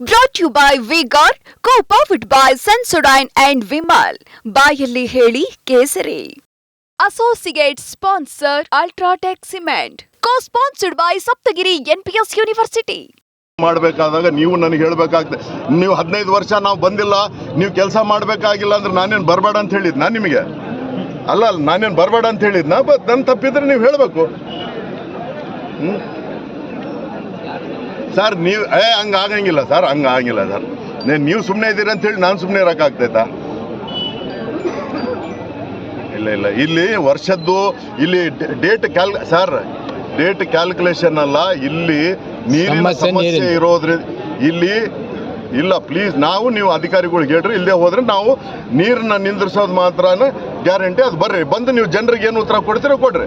Brought you by vigour co boy by Sensodyne and Vimal ಬಾಯಲ್ಲಿ ಹೇಳಿ ಕೇಸರಿ. Associate sponsor UltraTech cement co sponsored by Saptagiri NPS university ಮಾಡಬೇಕಾದಾಗ ನೀವು ನನಗೆ ಹೇಳಬೇಕಾಗ್ತದೆ. ನೀವು ಹದಿನೈದು ವರ್ಷ ನಾವು ಬಂದಿಲ್ಲ ನೀವು ಕೆಲಸ ಮಾಡಬೇಕಾಗಿಲ್ಲ ಅಂದ್ರೆ ನಾನೇನು ಬರಬೇಡ ಅಂತ ಹೇಳಿದ್ ನಾನು ನಿಮಗೆ? ಅಲ್ಲ ಅಲ್ಲ ನಾನೇನು ಬರಬೇಡ ಅಂತ ಹೇಳಿದ್ನ? ಬಟ್ ನನ್ನ ತಪ್ಪಿದ್ರೆ ನೀವು ಹೇಳಬೇಕು. ಸರ್ ನೀವು ಏ ಹಂಗೆ ಆಗಂಗಿಲ್ಲ ಸರ್ ಹಂಗೆ ಆಗಂಗಿಲ್ಲ ಸರ್ ನೀವು ಸುಮ್ಮನೆ ಇದ್ದೀರಿ ಅಂತ ಹೇಳಿ ನಾನು ಸುಮ್ಮನೆ ಇರೋಕ್ಕಾಗ್ತೈತಾ ಇಲ್ಲ ಇಲ್ಲ. ಇಲ್ಲಿ ವರ್ಷದ್ದು ಇಲ್ಲಿ date cal sir date calculation ಅಲ್ಲ ಇಲ್ಲಿ ನೀರಿನ ಸಮಸ್ಯೆ ಇರೋದ್ರಿಂದ ಇಲ್ಲಿ ಇಲ್ಲ ಪ್ಲೀಸ್ ನಾವು ನೀವು ಅಧಿಕಾರಿಗಳಿಗೆ ಹೇಳ್ರಿ ಇಲ್ಲದೆ ಹೋದ್ರೆ ನಾವು ನೀರನ್ನ ನಿಂದ್ರಿಸೋದು ಮಾತ್ರ ಗ್ಯಾರಂಟಿ ಅದು ಬರ್ರಿ. ಬಂದು ನೀವು ಜನರಿಗೆ ಏನು ಉತ್ತರ ಕೊಡ್ತೀರೋ ಕೊಡ್ರಿ.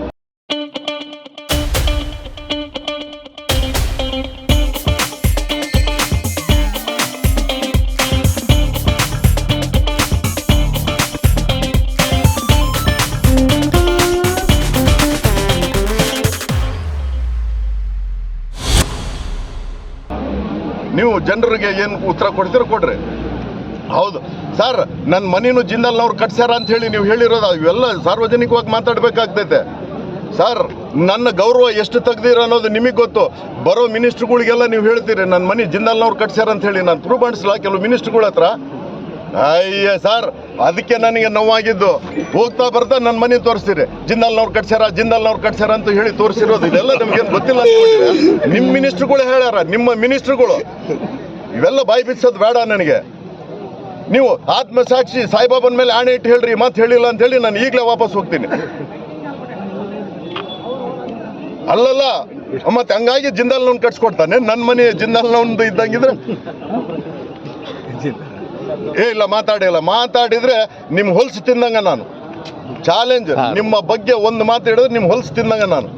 ಜನರಿಗೆ ಏನು ಉತ್ತರ ಕೊಡ್ತೀರ ಕೊಡ್ರಿ. ಹೌದು. ಸರ್ ನನ್ನ ಮನೇನು ಜಿಂದಲ್ನವ್ರು ಕಟ್ಸ್ಯಾರ ಅಂತ ಹೇಳಿ ನೀವು ಹೇಳಿರೋದು, ಇವೆಲ್ಲ ಸಾರ್ವಜನಿಕವಾಗಿ ಮಾತಾಡ್ಬೇಕಾಗ್ತೈತೆ. ಸರ್ ನನ್ನ ಗೌರವ ಎಷ್ಟು ತೆಗ್ದಿರ ಅನ್ನೋದು ನಿಮಗೆ ಗೊತ್ತು. ಬರೋ ಮಿನಿಸ್ಟ್ರುಗಳಿಗೆಲ್ಲ ನೀವು ಹೇಳ್ತೀರಿ ನನ್ನ ಮನೆ ಜಿಂದಲ್ನವ್ರು ಕಟ್ಸ್ಯಾರ ಅಂತ ಹೇಳಿ. ನಾನು ಪ್ರೂವ್ ಮಾಡಿಸ್ಲಾ ಕೆಲವು ಮಿನಿಸ್ಟ್ರ್ಗಳ ಹತ್ರ ಅಯ್ಯ ಸರ್, ಅದಕ್ಕೆ ನನಗೆ ನೋವಾಗಿದ್ದು. ಹೋಗ್ತಾ ಬರ್ತಾ ನನ್ನ ಮನೆ ತೋರಿಸ್ತೀರಿ. ಜಿಂದಲ್ನವ್ರು ಕಟ್ಸ್ಯಾರ ಜಿಂದಲ್ನವ್ರು ಕಟ್ಸ್ಯಾರ ಅಂತ ಹೇಳಿ ತೋರಿಸಿರೋದು. ಇದೆಲ್ಲ ನಮ್ಗೇನು ಗೊತ್ತಿಲ್ಲ? ನಿಮ್ಮ ಮಿನಿಸ್ಟ್ರುಗಳು ಹೇಳ್ಯಾರ, ನಿಮ್ಮ ಮಿನಿಸ್ಟ್ರುಗಳು. ಇವೆಲ್ಲ ಬಾಯಿ ಬಿಚ್ಚೋದು ಬೇಡ ನನಗೆ. ನೀವು ಆತ್ಮಸಾಕ್ಷಿ ಸಾಯಿಬಾಬನ ಮೇಲೆ ಆಣೆ ಇಟ್ಟು ಹೇಳ್ರಿ ಮಾತು ಹೇಳಿಲ್ಲ ಅಂತ ಹೇಳಿ ನಾನು ಈಗಲೇ ವಾಪಸ್ ಹೋಗ್ತೀನಿ. ಅಲ್ಲಲ್ಲ, ಮತ್ತೆ ಹಂಗಾಗಿ ಜಿಂದಾಲ್ನವ್ನು ಕಟ್ಸ್ಕೊಡ್ತಾನೆ. ನನ್ನ ಮನೆ ಜಿಂದಾಲ್ನವ್ನದು ಇದ್ದಂಗಿದ್ರೆ. ಏ ಇಲ್ಲ ಮಾತಾಡಿಲ್ಲ ಮಾತಾಡಿದ್ರೆ ನಿಮ್ಮ ಹೊಲ್ಸು ತಿಂದಂಗ ನಾನು. ಚಾಲೆಂಜ್ ನಿಮ್ಮ ಬಗ್ಗೆ ಒಂದು ಮಾತು ಹೇಳಿದ್ರೆ ನಿಮ್ಮ ಹೊಲ್ಸು ತಿಂದಂಗ ನಾನು.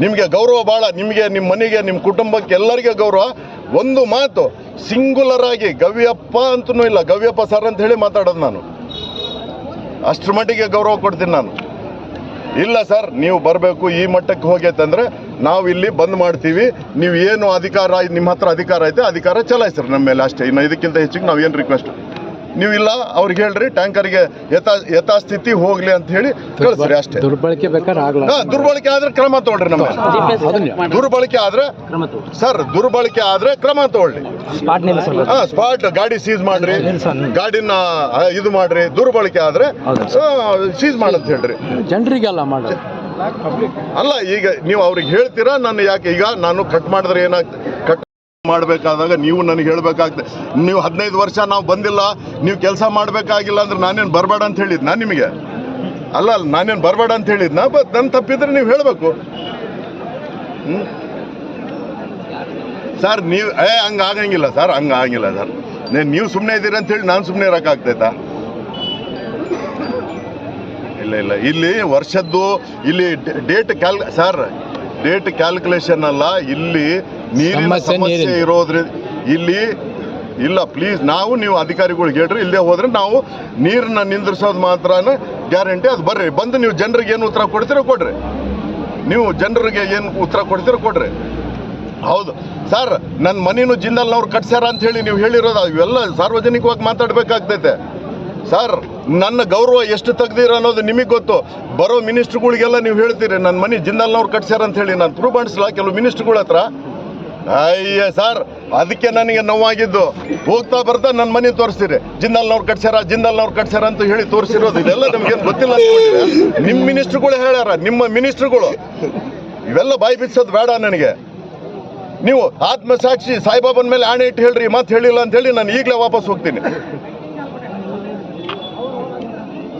ನಿಮಗೆ ಗೌರವ ಬಹಳ ನಿಮಗೆ ನಿಮ್ ಮನೆಗೆ ನಿಮ್ಮ ಕುಟುಂಬಕ್ಕೆ ಎಲ್ಲರಿಗೆ ಗೌರವ. ಒಂದು ಮಾತು ಸಿಂಗುಲರ್ ಆಗಿ ಗವ್ಯಪ್ಪ ಅಂತನೂ ಇಲ್ಲ ಗವ್ಯಪ್ಪ ಸರ್ ಅಂತ ಹೇಳಿ ಮಾತಾಡೋದು ನಾನು. ಅಷ್ಟ್ರ ಮಟ್ಟಿಗೆ ಗೌರವ ಕೊಡ್ತೀನಿ ನಾನು. ಇಲ್ಲ ಸರ್, ನೀವು ಬರಬೇಕು ಈ ಮಟ್ಟಕ್ಕೆ ಹೋಗೈತಂದ್ರೆ ನಾವು ಇಲ್ಲಿ ಬಂದ್ ಮಾಡ್ತೀವಿ. ನೀವು ಏನು ಅಧಿಕಾರ, ನಿಮ್ಮ ಹತ್ರ ಅಧಿಕಾರ ಐತೆ, ಅಧಿಕಾರ ಚಲಾಯಿಸ್ರಿ ನಮ್ಮ ಮೇಲೆ ಅಷ್ಟೇ. ಇನ್ನು ಇದಕ್ಕಿಂತ ಹೆಚ್ಚಿಗೆ ನಾವು ಏನು ರಿಕ್ವೆಸ್ಟ್ ನೀವು ಇಲ್ಲ ಅವ್ರಿಗೆ ಹೇಳ್ರಿ ಟ್ಯಾಂಕರ್ಗೆ ಯಥಾ ಯಥಾಸ್ಥಿತಿ ಹೋಗ್ಲಿ ಅಂತ ಹೇಳಿ ಕಳಿಸ್ರಿ ಅಷ್ಟೇ. ದುರ್ಬಳಕೆ ಬೇಕಾದ್ರೆ ದುರ್ಬಳಕೆ ಆದ್ರೆ ಕ್ರಮ ತಗೊಳ್ರಿ ನಮ್ಮ ದುರ್ಬಳಕೆ ಆದ್ರೆ ಸರ್ ದುರ್ಬಳಕೆ ಆದ್ರೆ ಕ್ರಮ ತಗೊಳ್ಳಿ ಸ್ಪಾಟ್ ನಿಲ್ಲಿಸಲ್ಲ ಹಾ ಸ್ಪಾಟ್ ಗಾಡಿ ಸೀಸ್ ಮಾಡ್ರಿ. ಗಾಡಿನ ಇದು ಮಾಡ್ರಿ ದುರ್ಬಳಕೆ ಆದ್ರೆ ಸೀಸ್ ಮಾಡಂತ ಹೇಳ್ರಿ. ಜನರಿಗೆಲ್ಲ ಮಾಡ್ರಿ ಅಲ್ಲ ಈಗ ನೀವು ಅವ್ರಿಗೆ ಹೇಳ್ತೀರಾ ನಾನು ಯಾಕೆ ಈಗ ನಾನು ಕಟ್ ಮಾಡಿದ್ರೆ ಏನಾಗ್ತದೆ ಮಾಡಬೇಕಾದಾಗ ನೀವು ನನಗೆ ಹೇಳಬೇಕಾಗ್ತದೆ. ನೀವು ಹದಿನೈದು ವರ್ಷ ನಾವು ಬಂದಿಲ್ಲ, ನೀವು ಕೆಲಸ ಮಾಡಬೇಕಾಗಿಲ್ಲ ಅಂದ್ರೆ ನಾನೇನು ಬರಬೇಡ ಅಂತ ಹೇಳಿದ್ ನಾನು ನಿಮಗೆ? ಅಲ್ಲ ಅಲ್ಲ, ನಾನೇನು ಬರಬೇಡ ಅಂತ ಹೇಳಿದ್ನ ಬಟ್ ನನ್ನ ತಪ್ಪಿದ್ರೆ ನೀವು ಹೇಳಬೇಕು. ಸರ್, ನೀವು ಏ, ಹಂಗೆ ಆಗಂಗಿಲ್ಲ ಸರ್, ಹಂಗೆ ಆಗಂಗಿಲ್ಲ ಸರ್. ನೀವು ಸುಮ್ಮನೆ ಇದ್ದೀರಿ ಅಂತ ಹೇಳಿ ನಾನು ಸುಮ್ಮನೆ ಇರೋಕ್ಕಾಗ್ತೈತಾ ಇಲ್ಲ ಇಲ್ಲ, ಇಲ್ಲಿ ವರ್ಷದ್ದು, ಇಲ್ಲಿ date cal sir, date calculation ಅಲ್ಲ, ಇಲ್ಲಿ ನೀರಿನ ಸಮಸ್ಯೆ ಇರೋದ್ರಿಂದ ಇಲ್ಲಿ ಇಲ್ಲ ಪ್ಲೀಸ್ ನಾವು ನೀವು ಅಧಿಕಾರಿಗಳಿಗೆ ಹೇಳ್ರಿ ಇಲ್ಲೇ ಹೋದ್ರೆ ನಾವು ನೀರನ್ನ ನಿಂದ್ರಿಸೋದು ಮಾತ್ರ ಗ್ಯಾರಂಟಿ ಅದು ಬರ್ರಿ. ಬಂದು ನೀವು ಜನರಿಗೆ ಏನು ಉತ್ತರ ಕೊಡ್ತೀರೋ ಕೊಡ್ರಿ. ನೀವು ಜನರಿಗೆ ಏನು ಉತ್ತರ ಕೊಡ್ತೀರೋ ಕೊಡ್ರಿ. ಹೌದು. ಸರ್ ನನ್ನ ಮನೇನು ಜಿಂದಲ್ನವ್ರು ಕಟ್ಸ್ಯಾರ ಅಂತ ಹೇಳಿ ನೀವು ಹೇಳಿರೋದು ಇವೆಲ್ಲ ಸಾರ್ವಜನಿಕವಾಗಿ ಮಾತಾಡ್ಬೇಕಾಗ್ತೈತೆ. ಸರ್ ನನ್ನ ಗೌರವ ಎಷ್ಟು ತೆಗ್ದಿರ ಅನ್ನೋದು ನಿಮಗೆ ಗೊತ್ತು. ಬರೋ ಮಿನಿಸ್ಟ್ರುಗಳಿಗೆಲ್ಲ ನೀವು ಹೇಳ್ತೀರಿ ನನ್ನ ಮನೆ ಜಿಂದಲ್ನವ್ರು ಕಟ್ಸ್ಯಾರ ಅಂತ ಹೇಳಿ. ನಾನು ಪ್ರೂವ್ ಮಾಡಿಸಲ್ಲ ಕೆಲವು ಮಿನಿಸ್ಟ್ರುಗಳ ಹತ್ರ ಅಯ್ಯ ಸರ್, ಅದಕ್ಕೆ ನನಗೆ ನೋವಾಗಿದ್ದು. ಹೋಗ್ತಾ ಬರ್ತಾ ನನ್ನ ಮನೆ ತೋರಿಸ್ತೀರಿ. ಜಿಂದಲ್ನವ್ರು ಕಟ್ಸ್ಯಾರ ಜಿಂದಲ್ನವ್ರು ಕಟ್ಸ್ಯಾರ ಅಂತ ಹೇಳಿ ತೋರಿಸಿರೋದು. ಇದೆಲ್ಲ ನಮ್ಗೇನು ಗೊತ್ತಿಲ್ಲ? ನಿಮ್ಮ ಮಿನಿಸ್ಟ್ರುಗಳು ಹೇಳ್ಯಾರ, ನಿಮ್ಮ ಮಿನಿಸ್ಟ್ರುಗಳು. ಇವೆಲ್ಲ ಬಾಯಿ ಬಿಚ್ಚೋದು ಬೇಡ ನನಗೆ. ನೀವು ಆತ್ಮಸಾಕ್ಷಿ ಸಾಯಿಬಾಬನ ಮೇಲೆ ಆಣೆ ಇಟ್ಟು ಹೇಳ್ರಿ ಮತ್ತೆ ಹೇಳಿಲ್ಲ ಅಂತ ಹೇಳಿ ನಾನು ಈಗಲೇ ವಾಪಸ್ ಹೋಗ್ತೀನಿ.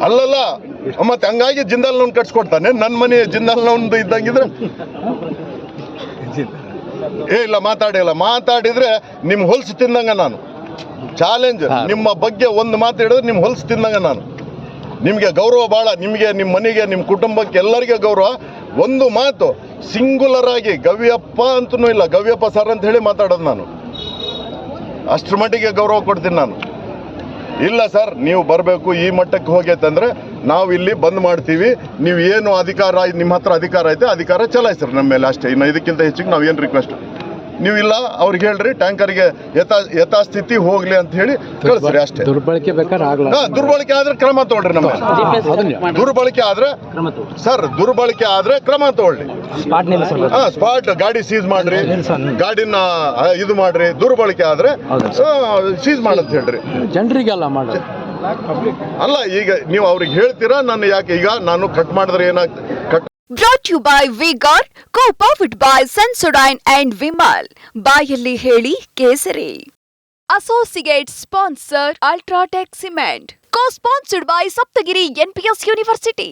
ಅಲ್ಲಲ್ಲ, ಮತ್ತೆ ಹಂಗಾಗಿ ಜಿಂದಾಲ್ನವ್ನು ಕಟ್ಸ್ಕೊಡ್ತಾನೆ. ನನ್ನ ಮನೆ ಜಿಂದಾಲ್ ಜಿಂದಾಲ್ನವ್ನದು ಇದ್ದಂಗಿದ್ರೆ. ಏ ಇಲ್ಲ ಮಾತಾಡಿಲ್ಲ ಮಾತಾಡಿದ್ರೆ ನಿಮ್ಮ ಹೊಲ್ಸು ತಿಂದಂಗ ನಾನು. ಚಾಲೆಂಜ್ ನಿಮ್ಮ ಬಗ್ಗೆ ಒಂದು ಮಾತು ಹೇಳಿದ್ರೆ ನಿಮ್ಮ ಹೊಲ್ಸು ತಿಂದಂಗ ನಾನು. ನಿಮಗೆ ಗೌರವ ಭಾಳ ನಿಮಗೆ ನಿಮ್ ಮನೆಗೆ ನಿಮ್ಮ ಕುಟುಂಬಕ್ಕೆ ಎಲ್ಲರಿಗೆ ಗೌರವ. ಒಂದು ಮಾತು ಸಿಂಗುಲರ್ ಆಗಿ ಗವ್ಯಪ್ಪ ಅಂತನೂ ಇಲ್ಲ ಗವ್ಯಪ್ಪ ಸರ್ ಅಂತ ಹೇಳಿ ಮಾತಾಡೋದು ನಾನು. ಅಷ್ಟ್ರ ಮಟ್ಟಿಗೆ ಗೌರವ ಕೊಡ್ತೀನಿ ನಾನು. ಇಲ್ಲ ಸರ್ ನೀವು ಬರಬೇಕು ಈ ಮಟ್ಟಕ್ಕೆ ಹೋಗೈತಂದ್ರೆ ನಾವು ಇಲ್ಲಿ ಬಂದ್ ಮಾಡ್ತೀವಿ. ನೀವು ಏನು ಅಧಿಕಾರ ನಿಮ್ಮ ಹತ್ರ ಅಧಿಕಾರ ಐತೆ ಅಧಿಕಾರ ಚಲಾಯಿಸ್ರಿ ನಮ್ಮ ಮೇಲೆ ಅಷ್ಟೇ. ಇನ್ನು ಇದಕ್ಕಿಂತ ಹೆಚ್ಚಿಗೆ ನಾವು ಏನು ರಿಕ್ವೆಸ್ಟ್ ನೀವು ಇಲ್ಲ ಅವ್ರಿಗೆ ಹೇಳ್ರಿ ಟ್ಯಾಂಕರ್ಗೆ ಯಥಾ ಯಥಾಸ್ಥಿತಿ ಹೋಗ್ಲಿ ಅಂತ ಹೇಳಿ ಕಳಿಸ್ರಿ ಅಷ್ಟೇ. ದುರ್ಬಳಕೆ ದುರ್ಬಳಕೆ ಆದ್ರೆ ಕ್ರಮ ತಗೊಳ್ರಿ ನಮ್ಮ ದುರ್ಬಳಕೆ ಆದ್ರೆ ಸರ್ ದುರ್ಬಳಕೆ ಆದ್ರೆ ಕ್ರಮ ತಗೊಳ್ಳಿ ಸ್ಪಾಟ್ ನಿಲ್ಲಿಸಲ್ಲ ಹಾ ಸ್ಪಾಟ್ ಗಾಡಿ ಸೀಸ್ ಮಾಡ್ರಿ. ಗಾಡಿನ ಇದು ಮಾಡ್ರಿ ದುರ್ಬಳಕೆ ಆದ್ರೆ ಸೀಸ್ ಮಾಡಂತ ಹೇಳ್ರಿ. ಜನರಿಗೆಲ್ಲ ಮಾಡೋದು. ಅಲ್ಲ, ಈಗ ನೀವು ಅವ್ರಿಗೆ ಹೇಳ್ತೀರಾ? ನಾನು ಯಾಕೆ ಈಗ ನಾನು ಕಟ್ ಮಾಡಿದ್ರೆ ಏನಾಗ್ತದೆ brought you by vigour co powered by Sensodyne and Vimal ಬಾಯಲ್ಲಿ ಹೇಳಿ ಕೇಸರಿ. Associate sponsor UltraTech cement co sponsored by Saptagiri NPS university